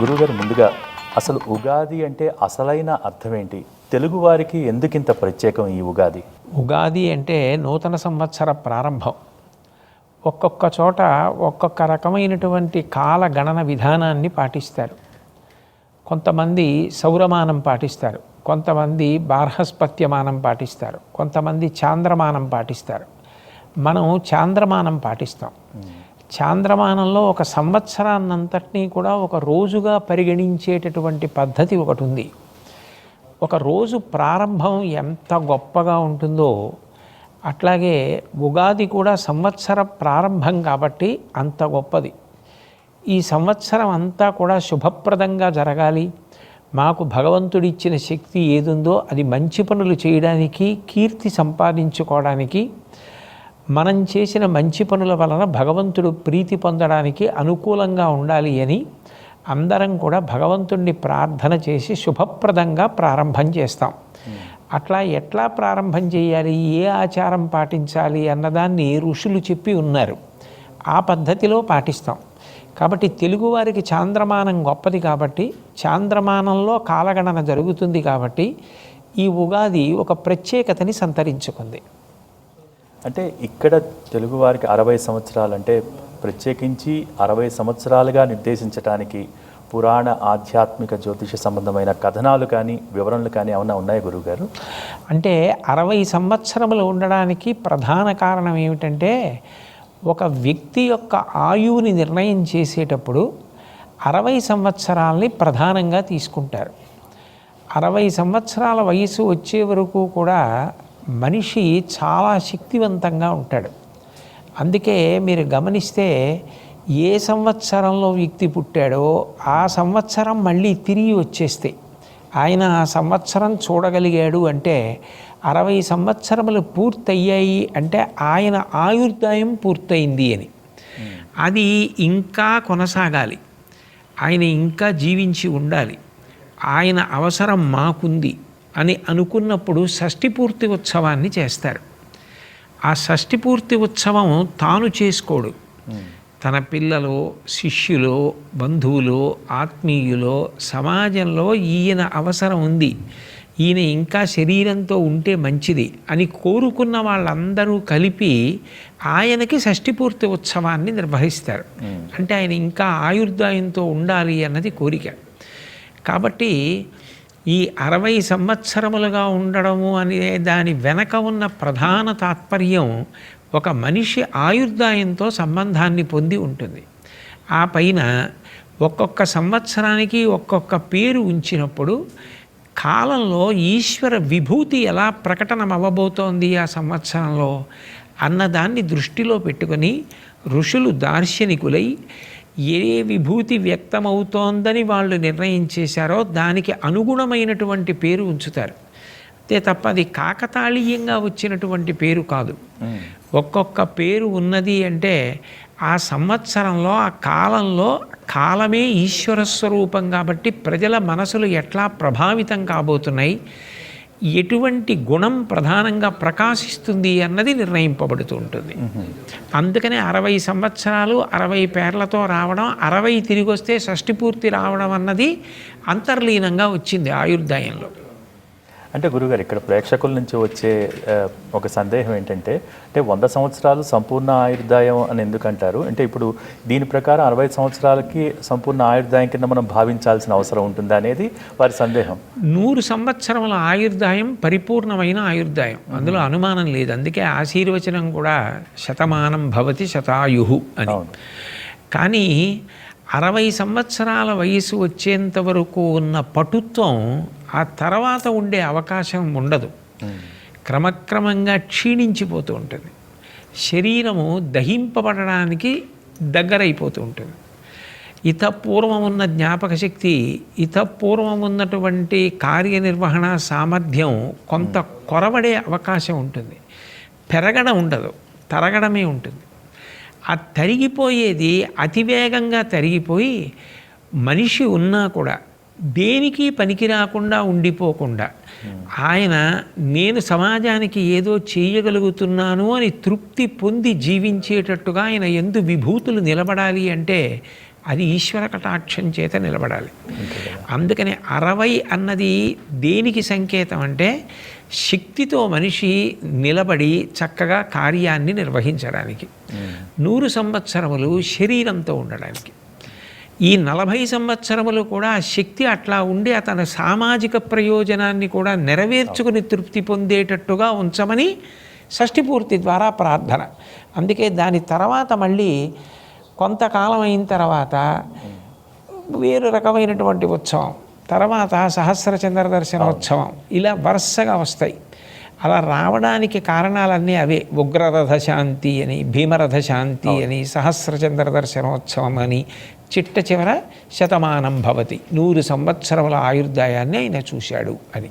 గురువుగారు ముందుగా అసలు ఉగాది అంటే అసలైన అర్థం ఏంటి తెలుగు వారికి ఎందుకింత ప్రత్యేకం ఈ ఉగాది? ఉగాది అంటే నూతన సంవత్సర ప్రారంభం. ఒక్కొక్క చోట ఒక్కొక్క రకమైనటువంటి కాల గణన విధానాన్ని పాటిస్తారు. కొంతమంది సౌరమానం పాటిస్తారు. కొంతమంది బార్హస్పత్యమానం పాటిస్తారు. కొంతమంది చాంద్రమానం పాటిస్తారు. మనం చాంద్రమానం పాటిస్తాం. చాంద్రమానంలో ఒక సంవత్సరాన్నంతటినీ కూడా ఒక రోజుగా పరిగణించేటటువంటి పద్ధతి ఒకటి ఉంది ఒక రోజు ప్రారంభం ఎంత గొప్పగా ఉంటుందో అట్లాగే ఉగాది కూడా సంవత్సర ప్రారంభం కాబట్టి అంత గొప్పది. ఈ సంవత్సరం అంతా కూడా శుభప్రదంగా జరగాలి. మాకు భగవంతుడిచ్చిన శక్తి ఏదుందో అది మంచి పనులు చేయడానికి కీర్తి సంపాదించుకోవడానికి మనం చేసిన మంచి పనుల వలన భగవంతుడు ప్రీతి పొందడానికి అనుకూలంగా ఉండాలి అని అందరం కూడా భగవంతుణ్ణి ప్రార్థన చేసి శుభప్రదంగా ప్రారంభం చేస్తాం. అట్లా ఎట్లా ప్రారంభం చేయాలి? ఏ ఆచారం పాటించాలి? అన్నదాన్ని ఋషులు చెప్పి ఉన్నారు. ఆ పద్ధతిలో పాటిస్తాం. కాబట్టి తెలుగువారికి చాంద్రమానం గొప్పది కాబట్టి చాంద్రమానంలో కాలగణన జరుగుతుంది కాబట్టి ఈ ఉగాది ఒక ప్రత్యేకతని సంతరించుకుంది. అంటే ఇక్కడ తెలుగు వారికి అరవై సంవత్సరాలు అంటే ప్రత్యేకించి అరవై సంవత్సరాలుగా నిర్దేశించడానికి పురాణ ఆధ్యాత్మిక జ్యోతిష సంబంధమైన కథనాలు కానీ వివరణలు కానీ ఏమైనా ఉన్నాయి గురుగారు అంటే అరవై సంవత్సరములు ఉండడానికి ప్రధాన కారణం ఏమిటంటే ఒక వ్యక్తి యొక్క ఆయువుని నిర్ణయం చేసేటప్పుడు అరవై సంవత్సరాల్ని ప్రధానంగా తీసుకుంటారు. అరవై సంవత్సరాల వయసు వచ్చే వరకు కూడా మనిషి చాలా శక్తివంతంగా ఉంటాడు. అందుకే మీరు గమనిస్తే ఏ సంవత్సరంలో వ్యక్తి పుట్టాడో ఆ సంవత్సరం మళ్ళీ తిరిగి వచ్చేస్తే ఆయన ఆ సంవత్సరం చూడగలిగాడు అంటే అరవై సంవత్సరములు పూర్తయ్యాయి అంటే ఆయన ఆయుర్దాయం పూర్తయింది అని. అది ఇంకా కొనసాగాలి. ఆయన ఇంకా జీవించి ఉండాలి. ఆయన అవసరం మాకుంది. అని అనుకున్నప్పుడు షష్ఠి పూర్తి ఉత్సవాన్ని చేస్తారు. ఆ షష్ఠి పూర్తి ఉత్సవం తాను చేసుకోడు. తన పిల్లలు శిష్యులు బంధువులు ఆత్మీయులు సమాజంలో ఈయన అవసరం ఉంది. ఈయన ఇంకా శరీరంతో ఉంటే మంచిది అని కోరుకున్న వాళ్ళందరూ కలిపి ఆయనకి షష్ఠి పూర్తి ఉత్సవాన్ని నిర్వహిస్తారు. అంటే ఆయన ఇంకా ఆయుర్దాయంతో ఉండాలి అన్నది కోరిక. కాబట్టి ఈ అరవై సంవత్సరములుగా ఉండడము అనే దాని వెనక ఉన్న ప్రధాన తాత్పర్యం ఒక మనిషి ఆయుర్దాయంతో సంబంధాన్ని పొంది ఉంటుంది. ఆ పైన ఒక్కొక్క సంవత్సరానికి ఒక్కొక్క పేరు ఉంచినప్పుడు కాలంలో ఈశ్వర విభూతి ఎలా ప్రకటన అవ్వబోతోంది ఆ సంవత్సరంలో అన్నదాన్ని దృష్టిలో పెట్టుకొని ఋషులు దార్శనికులై ఏ విభూతి వ్యక్తమవుతోందని వాళ్ళు నిర్ణయం చేశారో దానికి అనుగుణమైనటువంటి పేరు ఉంచుతారు. అంతే తప్ప అది కాకతాళీయంగా వచ్చినటువంటి పేరు కాదు. ఒక్కొక్క పేరు ఉన్నది అంటే ఆ సంవత్సరంలో ఆ కాలంలో కాలమే ఈశ్వర స్వరూపం కాబట్టి ప్రజల మనసులు ఎట్లా ప్రభావితం కాబోతున్నాయి? ఎటువంటి గుణం ప్రధానంగా ప్రకాశిస్తుంది అన్నది నిర్ణయింపబడుతూ ఉంటుంది. అందుకనే అరవై సంవత్సరాలు అరవై పేర్లతో రావడం అరవై తిరిగి వస్తే షష్ఠి పూర్తి రావడం అన్నది అంతర్లీనంగా వచ్చింది ఆయుర్దాయంలో. అంటే గురుగారు ఇక్కడ ప్రేక్షకుల నుంచి వచ్చే ఒక సందేహం ఏంటంటే అంటే వంద సంవత్సరాలు సంపూర్ణ ఆయుర్దాయం అని ఎందుకంటారు? అంటే ఇప్పుడు దీని ప్రకారం అరవై సంవత్సరాలకి సంపూర్ణ ఆయుర్దాయం కింద మనం భావించాల్సిన అవసరం ఉంటుందా అనేది వారి సందేహం. నూరు సంవత్సరముల ఆయుర్దాయం పరిపూర్ణమైన ఆయుర్దాయం. అందులో అనుమానం లేదు. అందుకే ఆశీర్వచనం కూడా శతమానం భవతి శతాయు అని. కానీ అరవై సంవత్సరాల వయసు వచ్చేంత వరకు ఉన్న పటుత్వం ఆ తర్వాత ఉండే అవకాశం ఉండదు. క్రమక్రమంగా క్షీణించిపోతూ ఉంటుంది. శరీరము దహింపబడడానికి దగ్గరైపోతూ ఉంటుంది. ఇత పూర్వం ఉన్న జ్ఞాపక శక్తి ఇత పూర్వం ఉన్నటువంటి కార్యనిర్వహణ సామర్థ్యం కొంత కొరవడే అవకాశం ఉంటుంది. పెరగడం ఉండదు తరగడమే ఉంటుంది. ఆ తరిగిపోయేది అతివేగంగా తరిగిపోయి మనిషి ఉన్నా కూడా దేనికి పనికి రాకుండా ఉండిపోకుండా ఆయన నేను సమాజానికి ఏదో చేయగలుగుతున్నాను అని తృప్తి పొంది జీవించేటట్టుగా ఆయన ఎందు విభూతులు నిలబడాలి అంటే అది ఈశ్వర కటాక్షం చేత నిలబడాలి. అందుకని అరవై అన్నది దేనికి సంకేతం అంటే శక్తితో మనిషి నిలబడి చక్కగా కార్యాన్ని నిర్వహించడానికి నూరు సంవత్సరములు శరీరంతో ఉండడానికి. ఈ నలభై సంవత్సరములు కూడా ఆ శక్తి అట్లా ఉండి అతని సామాజిక ప్రయోజనాన్ని కూడా నెరవేర్చుకుని తృప్తి పొందేటట్టుగా ఉంచమని షష్ఠిపూర్తి ద్వారా ప్రార్థన. అందుకే దాని తర్వాత మళ్ళీ కొంతకాలం అయిన తర్వాత వేరు రకమైనటువంటి ఉత్సవం. తర్వాత సహస్ర చంద్ర దర్శనోత్సవం. ఇలా వరుసగా వస్తాయి. అలా రావడానికి కారణాలన్నీ అవే. ఉగ్రరథ శాంతి అని భీమరథ శాంతి అని సహస్రచంద్ర దర్శనోత్సవం అని చిట్ట చివర శతమానం భవతి. నూరు సంవత్సరముల ఆయుర్దాయాన్ని ఆయన చూశాడు అని.